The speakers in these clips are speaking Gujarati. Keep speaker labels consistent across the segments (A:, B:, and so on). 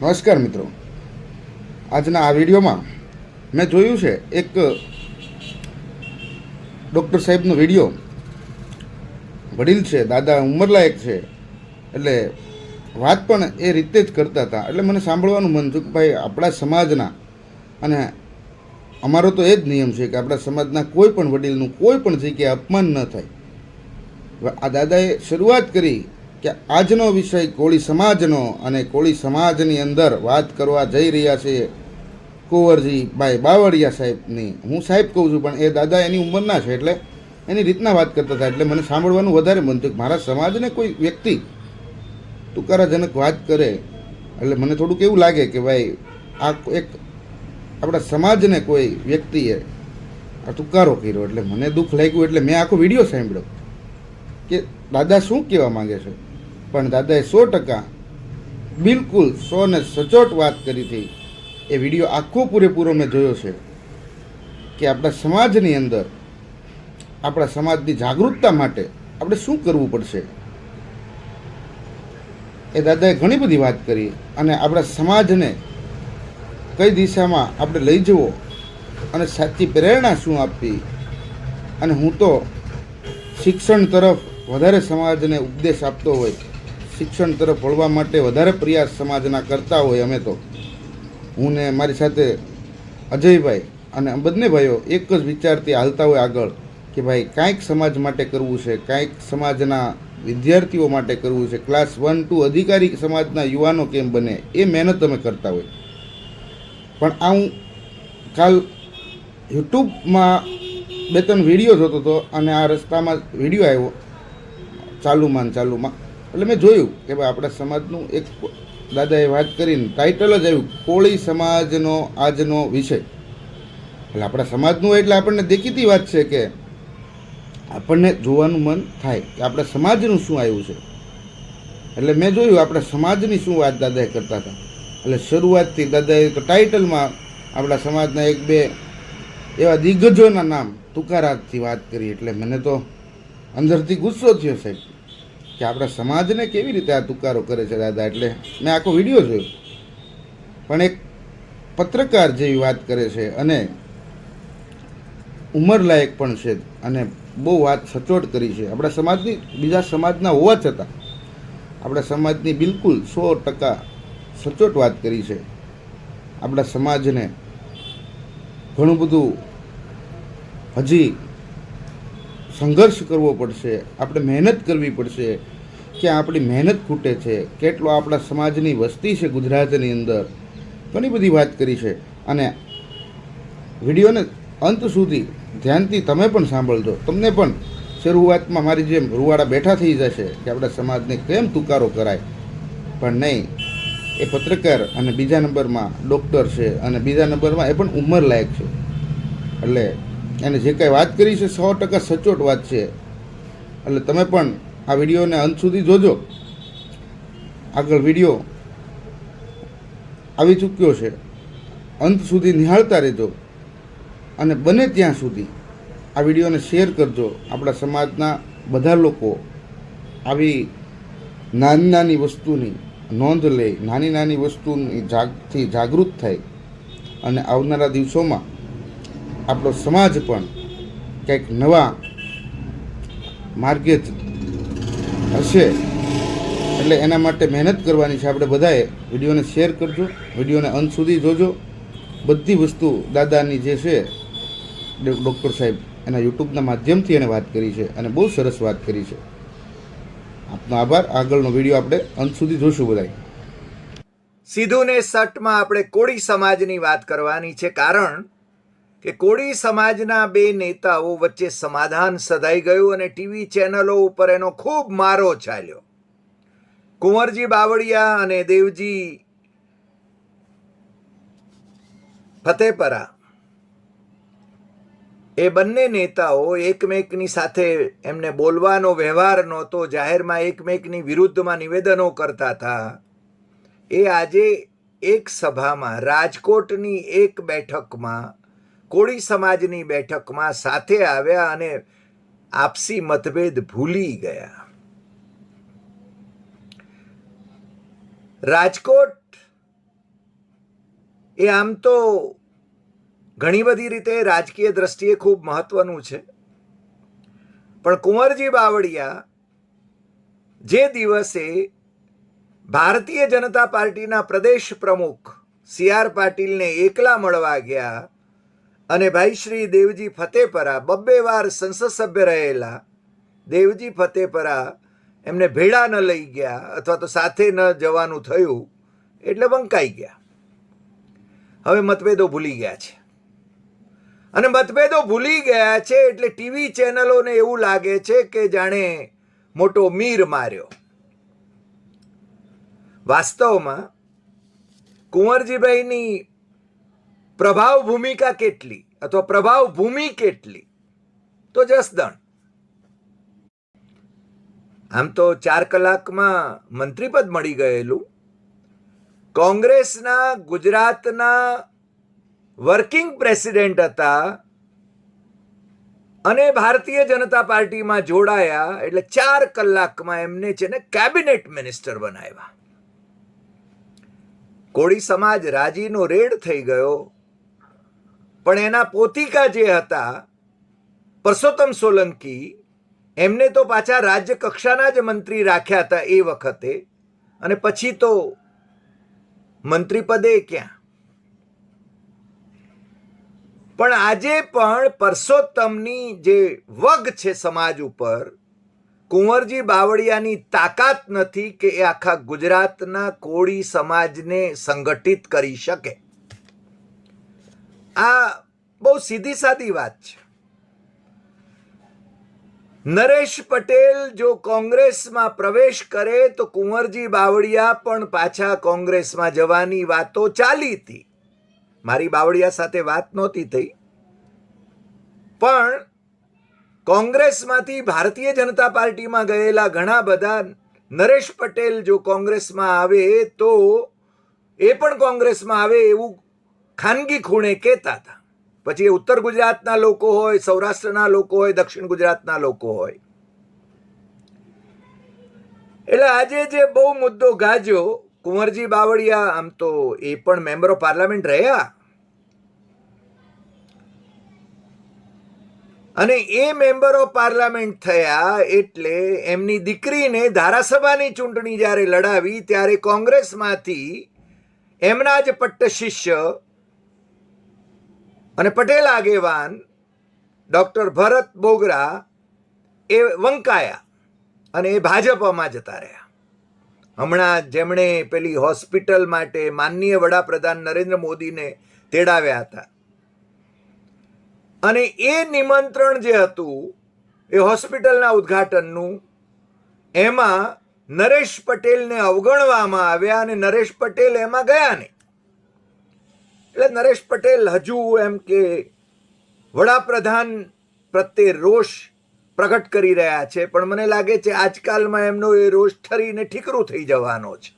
A: નમસ્કાર મિત્રો. આજના આ વિડીયોમાં મેં જોયું છે એક ડૉક્ટર સાહેબનો વીડિયો. વડીલ છે, દાદા ઉંમરલાયક છે, એટલે વાત પણ એ રીતે જ કરતા હતા. એટલે મને સાંભળવાનું મન થયું કે ભાઈ, આપણા સમાજના અને અમારો તો એ જ નિયમ છે કે આપણા સમાજના કોઈ પણ વડીલનું કોઈ પણ જગ્યાએ અપમાન ન થાય. આ દાદાએ શરૂઆત કરી કે આજનો વિષય કોળી સમાજનો અને કોળી સમાજની અંદર વાત કરવા જઈ રહ્યા છે કુંવરજી ભાઈ બાવળિયા સાહેબની. હું સાહેબ કહું છું, પણ એ દાદા એની ઉંમરના છે એટલે એની રીતના વાત કરતા હતા. એટલે મને સાંભળવાનું વધારે મન થયું મારા સમાજને કોઈ વ્યક્તિ તુકારાજનક વાત કરે એટલે મને થોડુંક એવું લાગે કે ભાઈ, આ એક આપણા સમાજને કોઈ વ્યક્તિએ આ તુકારો કર્યો. એટલે મને દુઃખ લાગ્યું, એટલે મેં આખો વીડિયો સાંભળ્યો. કે દાદા શું કહેવા માંગે છે? પણ દાદાએ સો ટકા બિલકુલ સો ને સચોટ વાત કરી હતી. એ વીડિયો આખો પૂરેપૂરો મેં જોયો છે કે આપણા સમાજની અંદર, આપણા સમાજની જાગૃતતા માટે આપણે શું કરવું પડશે? એ દાદાએ ઘણી બધી વાત કરી અને આપણા સમાજને કઈ દિશામાં આપણે લઈ જવો અને સાચી પ્રેરણા શું આપવી? અને હું તો શિક્ષણ તરફ વધારે સમાજને ઉપદેશ આપતો હોય શિક્ષણ તરફ વળવા માટે વધારે પ્રયાસ સમાજના કરતા હોય અમે તો. હું ને મારી સાથે અજયભાઈ અને બંને ભાઈઓ એક જ વિચારથી હાલતા હોય આગળ કે ભાઈ કાંઈક સમાજ માટે કરવું છે, કાંઈક સમાજના વિદ્યાર્થીઓ માટે કરવું છે, ક્લાસ વન ટુ અધિકારી સમાજના યુવાનો કેમ બને, એ મહેનત અમે કરતા હોય. પણ આ હું કાલ યુટ્યુબમાં બે ત્રણ વીડિયો જોતો હતો અને આ રસ્તામાં વીડિયો આવ્યો, ચાલુમાં ચાલુમાં. એટલે મેં જોયું કે ભાઈ આપણા સમાજનું એક દાદાએ વાત કરીને ટાઇટલ જ આવ્યું, કોળી સમાજનો આજનો વિષય. એટલે આપણા સમાજનું એટલે આપણને દેખીતી વાત છે કે આપણને જોવાનું મન થાય કે આપણા સમાજનું શું આવ્યું છે. એટલે મેં જોયું આપણા સમાજની શું વાત દાદાએ કરતા હતા. એટલે શરૂઆતથી દાદાએ તો ટાઇટલમાં આપણા સમાજના એક બે એવા દિગ્ગજોના નામ તુકારાતથી વાત કરી. એટલે મને તો અંદરથી ગુસ્સો થયો સાહેબ. કે આપણા સમાજને કેવી રીતે આ તુકારો કરે છે, દાદા? એટલે મેં આખો વીડિયો જોયો. પણ એક પત્રકાર જેવી વાત કરે છે અને ઉંમરલાયક પણ છે અને બહુ વાત સચોટ કરી છે. આપણા સમાજની, બીજા સમાજના હોવા છતાં આપણા સમાજની બિલકુલ સો ટકા સચોટ વાત કરી છે. આપણા સમાજને ઘણું બધું હજી સંઘર્ષ કરવો પડશે, આપણે મહેનત કરવી પડશે, કે આપણી મહેનત ખૂટે છે, કેટલો આપણા સમાજની વસ્તી છે ગુજરાતની અંદર, ઘણી બધી વાત કરી છે. અને વિડીયોને અંત સુધી ધ્યાનથી તમે પણ સાંભળજો. તમને પણ શરૂઆતમાં મારી જેમ રૂવાડા બેઠા થઈ જશે કે આપણા સમાજને કેમ તુકારો કરાય. પણ નહીં, એ પત્રકાર અને બીજા નંબરમાં ડૉક્ટર છે અને બીજા નંબરમાં એ પણ ઉંમર લાયક છે. એટલે એને જે કાંઈ વાત કરી છે, સો ટકા સચોટ વાત છે. એટલે તમે પણ આ વિડીયોને અંત સુધી જોજો. આગળ વીડિયો આવી ચૂક્યો છે. અંત સુધી નિહાળતા રહેજો. અને બને ત્યાં સુધી આ વિડીયોને શેર કરજો. આપણા સમાજના બધા લોકો આવી નાની નાની વસ્તુની નોંધ લે, નાની નાની વસ્તુની જાગથી જાગૃત થાય. અને આવનારા દિવસોમાં આપણો સમાજ પણ કંઈક નવા માર્ગે હશે. એટલે એના માટે મહેનત કરવાની છે. આપણે બધાએ વિડીયોને શેર કરજો. વિડીયોને અંત સુધી જોજો. બધી વસ્તુ દાદાની જે છે ડૉક્ટર સાહેબ એના યુટ્યુબના માધ્યમથી એને વાત કરી છે અને બહુ સરસ વાત કરી છે. આપનો આભાર. આગળનો વીડિયો આપણે અંત સુધી જોશું બધાય
B: સીધુને સટમાં આપણે કોળી સમાજની વાત કરવાની છે. કારણ કે કોળી સમાજના બે નેતાઓ વચ્ચે સમાધાન સધાઈ ગયું અને ટીવી ચેનલો ઉપર એનો ખૂબ મારો ચાલ્યો. કુંવરજી બાવળિયા અને દેવજી ફતેપરા, એ બંને નેતાઓ એકમેકની સાથે એમને બોલવાનો વ્યવહાર નહોતો, જાહેરમાં એકમેકની વિરુદ્ધમાં નિવેદનો કરતા હતા. એ આજે એક સભામાં, રાજકોટની એક બેઠકમાં કોળી સમાજની બેઠકમાં સાથે આવ્યા અને આપસી મતભેદ ભૂલી ગયા. રાજકોટ એ આમ તો ઘણી બધી રીતે રાજકીય દ્રષ્ટિએ ખૂબ મહત્વનું છે. પણ કુંવરજી બાવળિયા જે દિવસે ભારતીય જનતા પાર્ટીના પ્રદેશ પ્રમુખ સી આર પાટીલને એકલા મળવા ગયા અને ભાઈ શ્રી દેવજી ફતેપરા બબ્બે વાર સંસદ સભ્ય રહેલા. દેવજી ફતેપરા એમને ભેળા ન લઈ ગયા અથવા તો સાથે ન જવાનું થયું એટલે વંકાઈ ગયા. હવે મતભેદો ભૂલી ગયા છે. અને મતભેદો ભૂલી ગયા છે એટલે ટીવી ચેનલોને એવું લાગે છે કે જાણે મોટો મીર માર્યો. વાસ્તવમાં કુંવરજીભાઈની પ્રભાવ ભૂમિકા કેટલી અથવા પ્રભાવ ભૂમિ કેટલી? તો જસદણ આમ તો ચાર કલાકમાં મંત્રીપદ મળી ગયેલું. કોંગ્રેસના ગુજરાતના વર્કિંગ પ્રેસિડેન્ટ હતા અને ભારતીય જનતા પાર્ટીમાં જોડાયા એટલે ચાર કલાકમાં એમને છે ને કેબિનેટ મિનિસ્ટર બનાવ્યા. કોળી સમાજ રાજીનો રેડ થઈ ગયો. પણ એના પોતિકા જે હતા, પરસોત્તમ સોલંકી, એમને તો પાછા રાજ્ય કક્ષાના જ મંત્રી રાખ્યા હતા એ વખતે. અને પછી તો મંત્રી પદે ક્યાં? પણ આજે પણ પરસોત્તમની જે વગ છે સમાજ ઉપર, કુંવરજી બાવળિયાની તાકાત નથી કે એ આખા ગુજરાતના કોળી સમાજને સંગઠિત કરી શકે. આ બહુ સીધી સાદી વાત છે. નરેશ પટેલ જો કોંગ્રેસમાં પ્રવેશ કરે તો કુંવરજી બાવળિયા પણ પાછા કોંગ્રેસમાં જવાની વાતો ચાલી હતી. મારી બાવળિયા સાથે વાત નહોતી થઈ. પણ કોંગ્રેસમાંથી ભારતીય જનતા પાર્ટીમાં ગયેલા ઘણા બધા નરેશ પટેલ જો કોંગ્રેસમાં આવે તો એ પણ કોંગ્રેસમાં આવે એવું ખાનગી ખૂણે કહેતા હતા. પછી એ ઉત્તર ગુજરાતના લોકો હોય, સૌરાષ્ટ્રના લોકો હોય, દક્ષિણ ગુજરાતના લોકો હોય. એટલે આજે જે બહુ મુદ્દો ગાજ્યો, કુંવરજી બાવળિયા, આમ તો એ પણ મેમ્બર ઓફ પાર્લામેન્ટ રહ્યા. અને એ મેમ્બર ઓફ પાર્લામેન્ટ થયા એટલે એમની દીકરીને ધારાસભાની ચૂંટણી જ્યારે લડાવી, ત્યારે કોંગ્રેસમાંથી એમના જ પટ્ટ શિષ્ય અને પટેલ આગેવાન ડૉક્ટર ભરત બોગરા એ વંકાયા અને એ ભાજપમાં જતા રહ્યા. હમણાં જેમણે પેલી હોસ્પિટલ માટે માનનીય વડાપ્રધાન નરેન્દ્ર મોદીને તેડાવ્યા હતા. અને એ નિમંત્રણ જે હતું, એ હોસ્પિટલના ઉદ્ઘાટનનું, એમાં નરેશ પટેલને અવગણવામાં આવ્યા અને નરેશ પટેલ એમાં ગયા નહીં. એટલે નરેશ પટેલ હજુ એમ કે વડાપ્રધાન પ્રત્યે રોષ પ્રગટ કરી રહ્યા છે. પણ મને લાગે છે આજકાલમાં એમનો એ રોષ ઠરીને ઠીકરું થઈ જવાનો છે.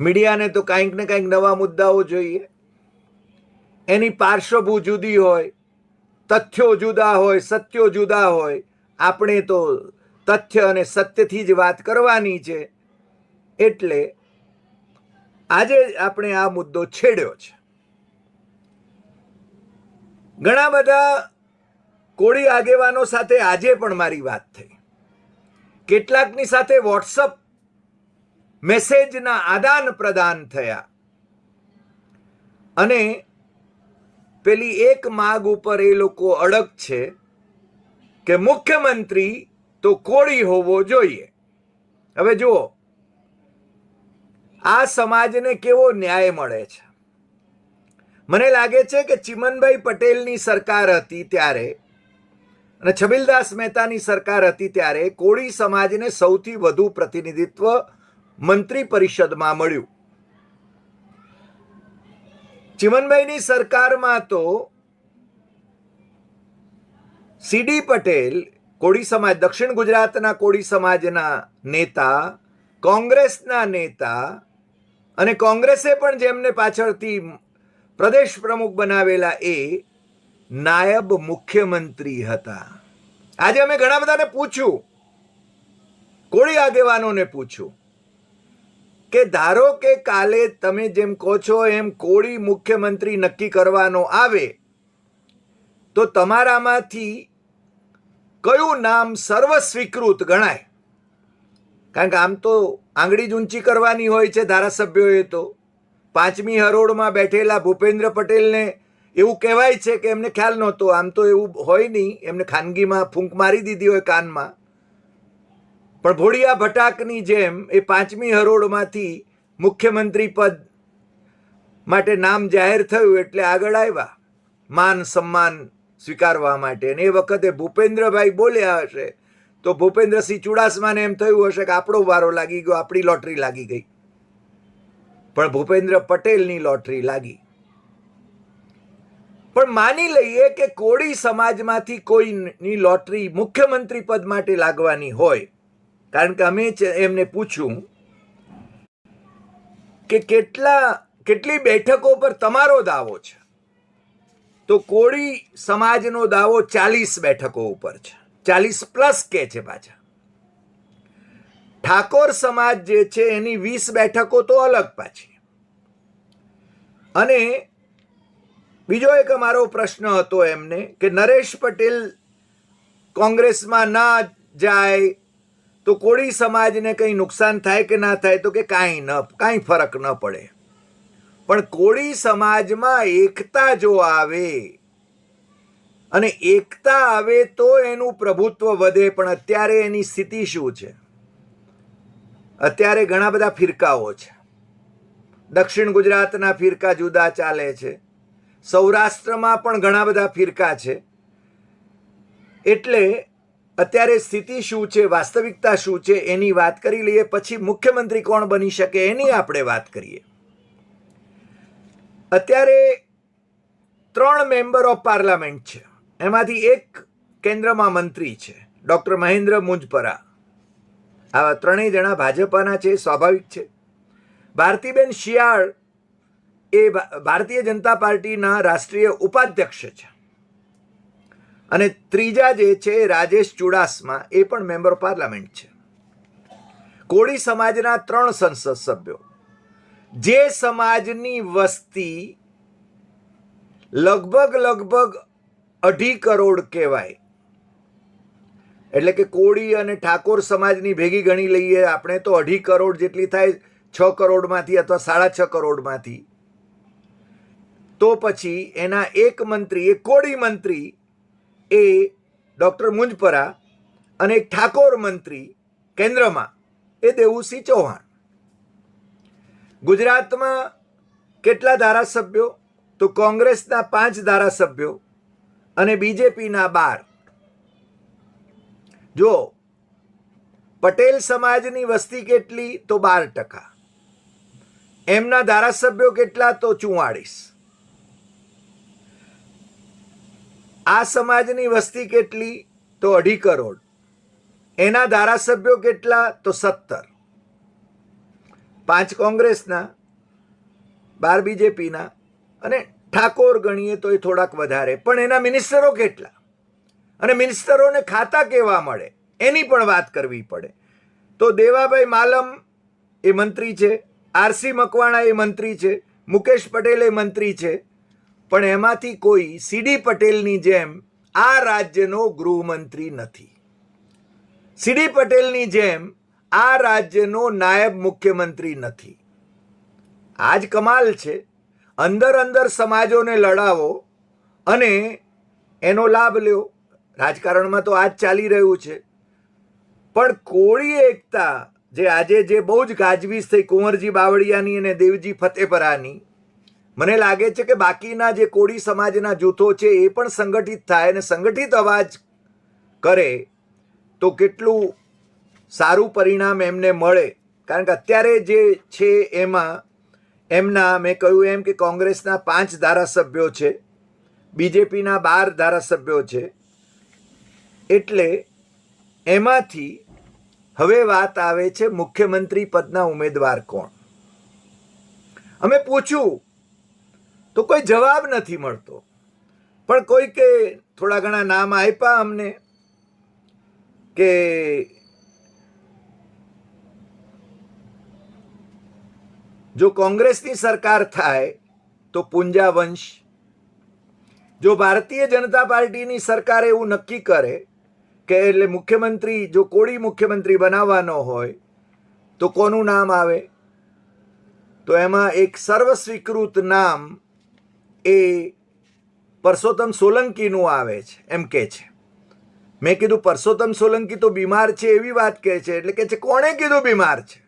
B: મીડિયાને તો કાંઈક ને કાંઈક નવા મુદ્દાઓ જોઈએ. એની પાર્શ્વભૂ જુદી હોય, તથ્યો જુદા હોય, સત્યો જુદા હોય. આપણે તો તથ્ય અને સત્યથી જ વાત કરવાની છે. એટલે આજે આપણે આ મુદ્દો છેડ્યો છે. ઘણા બધા કોળી આગેવાનો સાથે આજે પણ મારી વાત થઈ. કેટલાકની સાથે વોટ્સઅપ મેસેજના આદાન પ્રદાન થયા. અને પેલી એક માગ ઉપર એ લોકો અડગ છે કે મુખ્યમંત્રી તો કોળી હોવો જોઈએ. હવે જુઓ આ સમાજને કેવો ન્યાય મળે છે? મને લાગે છે કે ચિમનભાઈ પટેલની સરકાર હતી ત્યારે અને છબીલદાસ મહેતાની સરકાર હતી ત્યારે કોળી સમાજને સૌથી વધુ પ્રતિનિધિત્વ મંત્રી પરિષદમાં મળ્યું. ચિમનભાઈની સરકારમાં તો સીડી પટેલ કોળી સમાજ, દક્ષિણ ગુજરાતના કોળી સમાજના નેતા, કોંગ્રેસના નેતા અને કોંગ્રેસે પણ જેમને પાછળથી પ્રદેશ પ્રમુખ બનાવેલા એ નાયબ મુખ્યમંત્રી હતા. આજે અમે ઘણા બધાને પૂછ્યું. કોળી આગેવાનોને પૂછ્યું કે ધારો કે કાલે તમે જેમ કહો છો એમ કોળી મુખ્યમંત્રી નક્કી કરવાનો આવે, તો તમારામાંથી કયું નામ સર્વસ્વીકૃત ગણાય? કારણ કે આમ તો આંગળી જ ઊંચી કરવાની હોય છે ધારાસભ્યોએ તો. પાંચમી હરોળમાં બેઠેલા ભૂપેન્દ્ર પટેલને એવું કહેવાય છે કે એમને ખ્યાલ નહોતો. આમ તો એવું હોય નહીં. એમને ખાનગીમાં ફૂંક મારી દીધી હોય કાનમાં. પણ ભોળિયા ભટાકની જેમ એ પાંચમી હરોળમાંથી મુખ્યમંત્રી પદ માટે નામ જાહેર થયું એટલે આગળ આવ્યા. માન, સન્માન સ્વીકારવા માટે. અને એ વખતે ભૂપેન્દ્રભાઈ બોલ્યા હશે. તો ભૂપેન્દ્રસિંહ ચુડાસમાને એમ થયું હશે કે આપણો વારો લાગી ગયો, આપણી લોટરી લાગી ગઈ. પણ ભૂપેન્દ્ર પટેલની લોટરી લાગી. પણ માની લઈએ કે કોળી સમાજમાંથી કોઈની લોટરી મુખ્યમંત્રી પદ માટે લાગવાની હોય, કારણ કે અમે એમને પૂછ્યું કે કેટલા, કેટલી બેઠકો પર તમારો દાવો છે? તો કોળી સમાજનો દાવો ચાલીસ બેઠકો ઉપર છે. ચાલીસ પ્લસ કે છે પાછા. ઠાકોર સમાજ જે છે એની વીસ બેઠકો તો અલગ પાછી. અને બીજો એક અમારો પ્રશ્ન હતો એમને કે નરેશ પટેલ કોંગ્રેસમાં ના જાય તો કોળી સમાજને કંઈ નુકસાન થાય કે ના થાય તો કે કાંઈ ન, કાંઈ ફરક ન પડે. પણ કોળી સમાજમાં એકતા જો આવે અને એકતા આવે તો એનું પ્રભુત્વ વધે, પણ અત્યારે એની સ્થિતિ શું છે? અત્યારે ઘણા બધા ફિરકાઓ છે. દક્ષિણ ગુજરાતના ફિરકા જુદા ચાલે છે. સૌરાષ્ટ્રમાં પણ ઘણા બધા ફિરકા છે. એટલે અત્યારે સ્થિતિ શું છે, વાસ્તવિકતા શું છે, એની વાત કરી લઈએ. પછી મુખ્યમંત્રી કોણ બની શકે એની આપણે વાત કરીએ. અત્યારે ત્રણ મેમ્બર ઓફ પાર્લામેન્ટ છે. એમાંથી એક કેન્દ્રમાં મંત્રી છે. ડૉક્ટર મહેન્દ્ર મુંજપરા. આવા ત્રણેય જણા ભાજપાના છે, સ્વાભાવિક છે. ભારતીબેન શિયાળ એ ભારતીય જનતા પાર્ટીના રાષ્ટ્રીય ઉપાધ્યક્ષ છે. અને ત્રીજા જે છે, રાજેશ ચુડાસમા, એ પણ મેમ્બર પાર્લામેન્ટ છે. કોળી સમાજના ત્રણ સંસદ સભ્યો. જે સમાજની વસ્તી લગભગ લગભગ અઢી કરોડ કહેવાય. એટલે કે કોળી અને ઠાકોર સમાજની ભેગી ગણી લઈએ આપણે તો અઢી કરોડ જેટલી થાય છ કરોડમાંથી અથવા સાડા છ કરોડમાંથી. તો પછી એના એક મંત્રી, એક કોળી મંત્રી એ ડૉક્ટર મુંજપરા અને એક ઠાકોર મંત્રી કેન્દ્રમાં એ દેવુસિંહ ચૌહાણ. ગુજરાતમાં કેટલા ધારાસભ્યો? તો કોંગ્રેસના પાંચ ધારાસભ્યો અને બીજેપીના બાર. જો પટેલ સમાજની વસ્તી કેટલી, તો બાર ટકા. એમના ધારાસભ્યો કેટલા, તો ચુવાળીસ. આ સમાજની વસ્તી કેટલી, તો અઢી કરોડ. એના ધારાસભ્યો કેટલા, તો સત્તર. પાંચ કોંગ્રેસના, બાર બીજેપીના અને ઠાકોર ગણીએ તો એ થોડાક વધારે. પણ એના મિનિસ્ટરો કેટલા? અને મિનિસ્ટરોને ખાતા કેવા મળે? એની પણ વાત કરવી પડે. તો દેવાભાઈ માલમ એ મંત્રી છે આરસી મકવાણા એ મંત્રી છે, મુકેશ પટેલ એ મંત્રી છે. પણ એમાંથી કોઈ સીડી પટેલની જેમ આ રાજ્યનો ગૃહમંત્રી નથી. સીડી પટેલની જેમ આ રાજ્યનો નાયબ મુખ્યમંત્રી નથી. આજ કમાલ છે. અંદર અંદર સમાજોને લડાવો અને એનો લાભ લ્યો. રાજકારણમાં તો આ જ ચાલી રહ્યું છે. પણ કોળી એકતા જે આજે જે બહુ જ ગાજવીજ થઈ કુંવરજી બાવળિયાની અને દેવજી ફતેપરાની, મને લાગે છે કે બાકીના જે કોળી સમાજના જૂથો છે એ પણ સંગઠિત થાય અને સંગઠિત અવાજ કરે તો કેટલું સારું પરિણામ એમને મળે. કારણ કે અત્યારે જે છે એમાં એમના મેં કહ્યું એમ કે કોંગ્રેસના પાંચ ધારાસભ્યો છે, બીજેપીના બાર ધારાસભ્યો છે. એટલે એમાંથી હવે વાત આવે છે મુખ્યમંત્રી પદના ઉમેદવાર કોણ? અમે પૂછ્યું, તો કોઈ જવાબ નથી મળતો. પણ કોઈ કે થોડા ઘણા નામ આપ્યા અમને કે જો કોંગ્રેસની સરકાર થાય, તો પુંજા વંશ. જો ભારતીય જનતા પાર્ટીની સરકાર એવું નક્કી કરે કે એટલે મુખ્યમંત્રી, જો કોળી મુખ્યમંત્રી બનાવવાનો હોય, તો કોનું નામ આવે? તો એમાં એક સર્વસ્વીકૃત નામ એ પરસોત્તમ સોલંકીનું આવે છે, એમ કે છે. મેં કીધું, પરસોત્તમ સોલંકી તો બીમાર છે એવી વાત કહે છે, એટલે કે છે, કોણે કીધું બીમાર છે?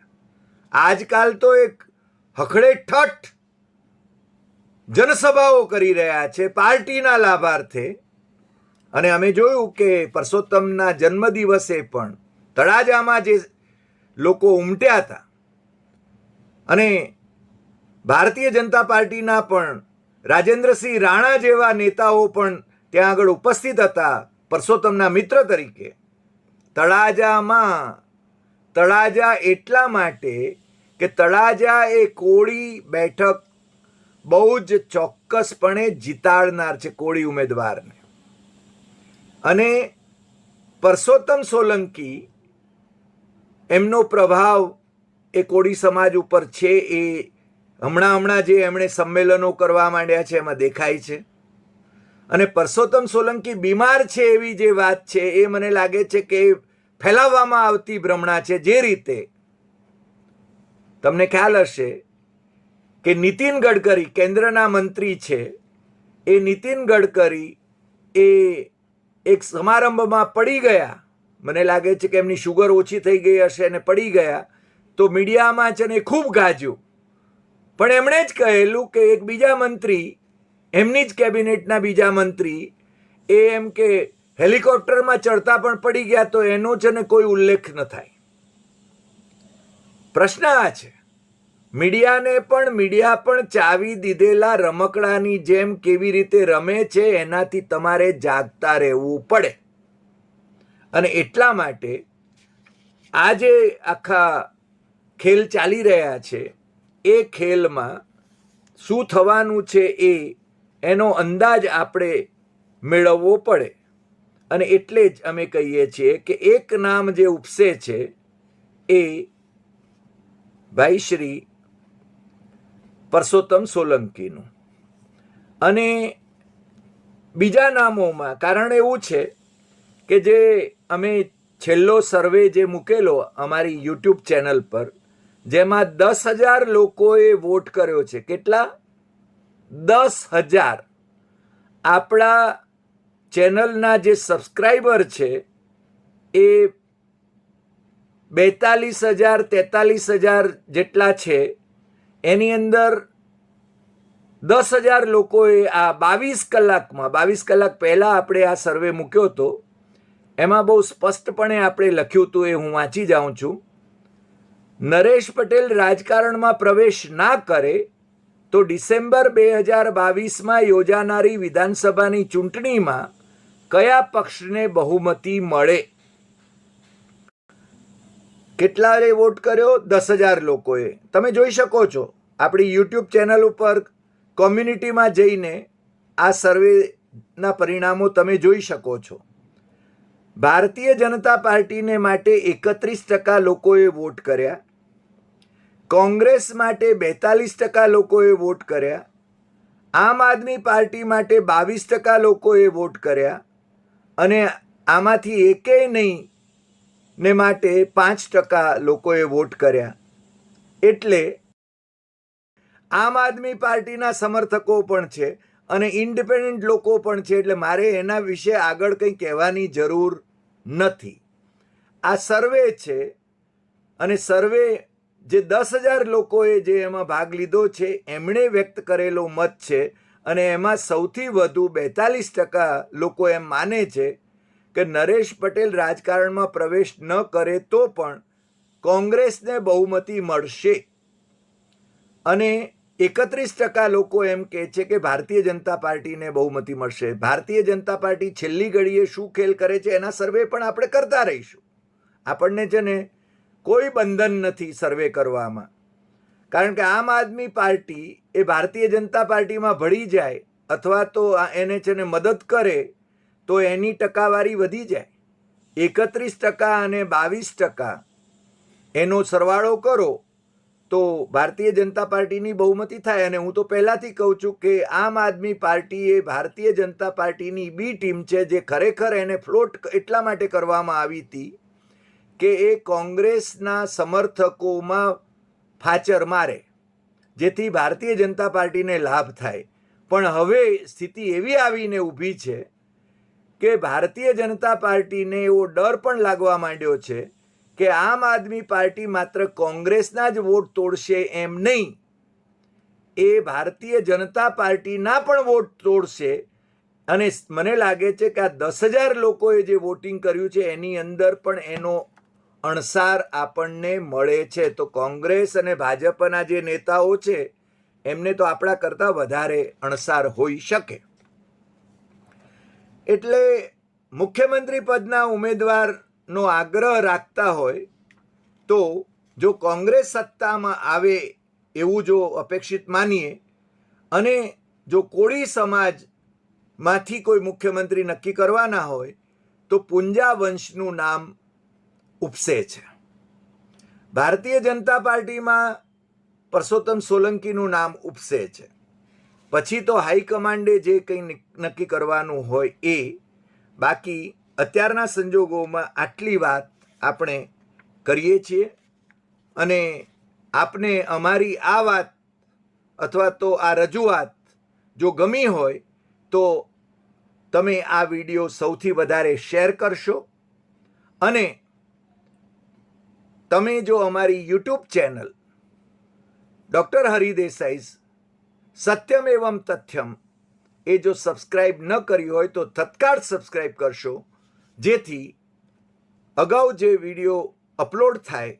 B: આજકાલ તો એક હખડે ઠઠ જનસભાઓ કરી રહ્યા છે પાર્ટીના લાભાર્થે. અને અમે જોયું કે પરસોત્તમના જન્મદિવસે પણ તળાજામાં જે લોકો ઉમટ્યા હતા અને ભારતીય જનતા પાર્ટીના પણ રાજેન્દ્રસિંહ રાણા જેવા નેતાઓ પણ ત્યાં આગળ ઉપસ્થિત હતા પરસોત્તમના મિત્ર તરીકે. તળાજામાં, તળાજા એટલા માટે કે તળાજા એ કોળી બેઠક બહુ જ ચોક્કસપણે જીતાડનાર છે કોળી ઉમેદવારને. અને પરસોત્તમ સોલંકી એમનો પ્રભાવ એ કોળી સમાજ ઉપર છે એ હમણાં હમણાં જે એમણે સંમેલનો કરવા માંડ્યા છે એમાં દેખાય છે. અને પરસોત્તમ સોલંકી બીમાર છે એવી જે વાત છે એ મને લાગે છે કે ફેલાવવામાં આવતી ભ્રમણા છે જે રીતે તમને ખ્યાલ હશે કે નીતિન ગડકરી કેન્દ્રના મંત્રી છે. એ નીતિન ગડકરી એ એક સમારંભમાં પડી ગયા. મને લાગે છે કે એમની શુગર ઓછી થઈ ગઈ હશે અને પડી ગયા. તો મીડિયામાં છે ને ખૂબ ગાજ્યું. પણ એમણે જ કહેલું કે એક બીજા મંત્રી, એમની જ કેબિનેટના બીજા મંત્રી, એ એમ કે હેલિકોપ્ટરમાં ચડતા પણ પડી ગયા તો એનો છે ને કોઈ ઉલ્લેખ ન થાય. પ્રશ્ન આ છે. મીડિયાને પણ મીડિયા પણ ચાવી દીધેલા રમકડાની જેમ કેવી રીતે રમે છે એનાથી તમારે જાગતા રહેવું પડે. અને એટલા માટે આ જે આખા ખેલ ચાલી રહ્યા છે. એ ખેલમાં શું થવાનું છે એ, એનો અંદાજ આપણે મેળવવો પડે. અને એટલે જ અમે કહીએ છીએ કે એક નામ જે ઉપસે છે એ ભાઈ શ્રી પરસોત્તમ સોલંકીનું. અને બીજા નામોમાં, કારણ એવું છે કે જે અમે છેલ્લો સર્વે જે મૂકેલો અમારી યુટ્યુબ ચેનલ પર, જેમાં દસ હજાર લોકોએ વોટ કર્યો છે. કેટલા? દસ હજાર. આપણા ચેનલના જે સબસ્ક્રાઈબર છે એ બેતાલીસ હજાર, તેતાલીસ હજાર જેટલા છે. એની અંદર દસ હજાર લોકોએ આ બાવીસ કલાકમાં, બાવીસ કલાક પહેલાં આપણે આ સર્વે મૂક્યો હતો. એમાં બહુ સ્પષ્ટપણે આપણે લખ્યું હતું એ હું વાંચી જાઉં છું. નરેશ પટેલ રાજકારણમાં પ્રવેશ ના કરે તો ડિસેમ્બર બે હજાર બાવીસમાં યોજાનારી વિધાનસભાની ચૂંટણીમાં કયા પક્ષને બહુમતી મળે? કેટલાએ વોટ કર્યો? દસ હજાર લોકોએ. તમે જોઈ શકો છો, આપણી યુટ્યુબ ચેનલ ઉપર કોમ્યુનિટીમાં જઈને આ સર્વેના પરિણામો તમે જોઈ શકો છો. ભારતીય જનતા પાર્ટીને માટે એકત્રીસ ટકા લોકોએ વોટ કર્યા. કોંગ્રેસ માટે બેતાલીસ ટકા લોકોએ વોટ કર્યા. આમ આદમી પાર્ટી માટે બાવીસ ટકા લોકોએ વોટ કર્યા. અને આમાંથી એકેય નહીં ને માટે પાંચ ટકા લોકોએ વોટ કર્યા. એટલે આમ આદમી પાર્ટીના સમર્થકો પણ છે અને ઇન્ડિપેન્ડન્ટ લોકો પણ છે, એટલે મારે એના વિશે આગળ કંઈ કહેવાની જરૂર નથી. આ સર્વે છે અને સર્વે જે દસ હજાર લોકોએ જે એમાં ભાગ લીધો છે, એમણે વ્યક્ત કરેલો મત છે અને એમાં સૌથી વધુ બેતાલીસ ટકા લોકો એમ માને છે કે નરેશ પટેલ રાજકારણમાં પ્રવેશ ન કરે તો પણ કોંગ્રેસને બહુમતી મળશે. અને એકત્રીસ ટકા લોકો એમ કહે છે કે ભારતીય જનતા પાર્ટીને બહુમતી મળશે. ભારતીય જનતા પાર્ટી છેલ્લી ઘડીએ શું ખેલ કરે છે એના સર્વે પણ આપણે કરતા રહીશું. આપણને છે ને કોઈ બંધન નથી સર્વે કરવામાં. કારણ કે આમ આદમી પાર્ટી એ ભારતીય જનતા પાર્ટીમાં ભળી જાય અથવા તો એને છે ને મદદ કરે તો એની ટકાવારી વધી જાય. એકત્રીસ ટકા અને બાવીસ ટકા. એનો સરવાળો કરો, તો ભારતીય જનતા પાર્ટીની બહુમતી થાય. અને હું તો પહેલાંથી કહું છું કે આમ આદમી પાર્ટી એ ભારતીય જનતા પાર્ટીની બી ટીમ છે, જે ખરેખર એને ફ્લોટ એટલા માટે કરવામાં આવી હતી કે એ કોંગ્રેસના સમર્થકોમાં ફાચર મારે, જેથી ભારતીય જનતા પાર્ટીને લાભ થાય. પણ હવે સ્થિતિ એવી આવીને ઊભી છે કે ભારતીય જનતા પાર્ટીને એવો ડર પણ લાગવા માંડ્યો છે કે આમ આદમી પાર્ટી માત્ર કોંગ્રેસના જ વોટ તોડશે એમ નહીં. એ ભારતીય જનતા પાર્ટીના પણ વોટ તોડશે અને મને લાગે છે કે આ દસ હજાર લોકોએ જે વોટિંગ કર્યું છે એની અંદર પણ એનો અણસાર આપણને મળે છે. તો કોંગ્રેસ અને ભાજપના જે નેતાઓ છે એમને તો આપણા કરતાં વધારે અણસાર હોઈ શકે. એટલે મુખ્યમંત્રી પદના ઉમેદવારનો આગ્રહ રાખતા હોય તો જો કોંગ્રેસ સત્તામાં આવે એવું જો અપેક્ષિત માનીએ અને જો કોળી સમાજમાંથી કોઈ મુખ્યમંત્રી નક્કી કરવાના હોય તો પુંજા વંશનું નામ ઉપસે છે. ભારતીય જનતા પાર્ટીમાં પરસોત્તમ સોલંકીનું નામ ઉપસે છે. પછી તો હાઈકમાન્ડે જે કંઈ નક્કી કરવાનું હોય એ, બાકી અત્યારના સંજોગોમાં આટલી વાત આપણે કરીએ છીએ અને આપને અમારી આ વાત અથવા તો આ રજૂઆત જો ગમી હોય તો તમે આ વીડિયો સૌથી વધારે શેર કરશો અને તમે જો અમારી યુટ્યુબ ચેનલ ડૉક્ટર હરિદેસાઈ સત્યમ એવમ તથ્યમ. એ જો સબસ્ક્રાઇબ ન કરી હોય તો તત્કાળ સબસ્ક્રાઇબ કરશો, જેથી અગાઉ જે વીડિયો અપલોડ થાય,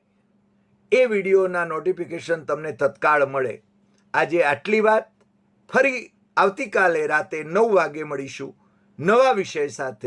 B: એ વિડીયોના નોટિફિકેશન તમને તત્કાળ મળે. આજે આટલી વાત. ફરી આવતીકાલે રાતે નવ વાગે મળીશું. નવા વિષય સાથે.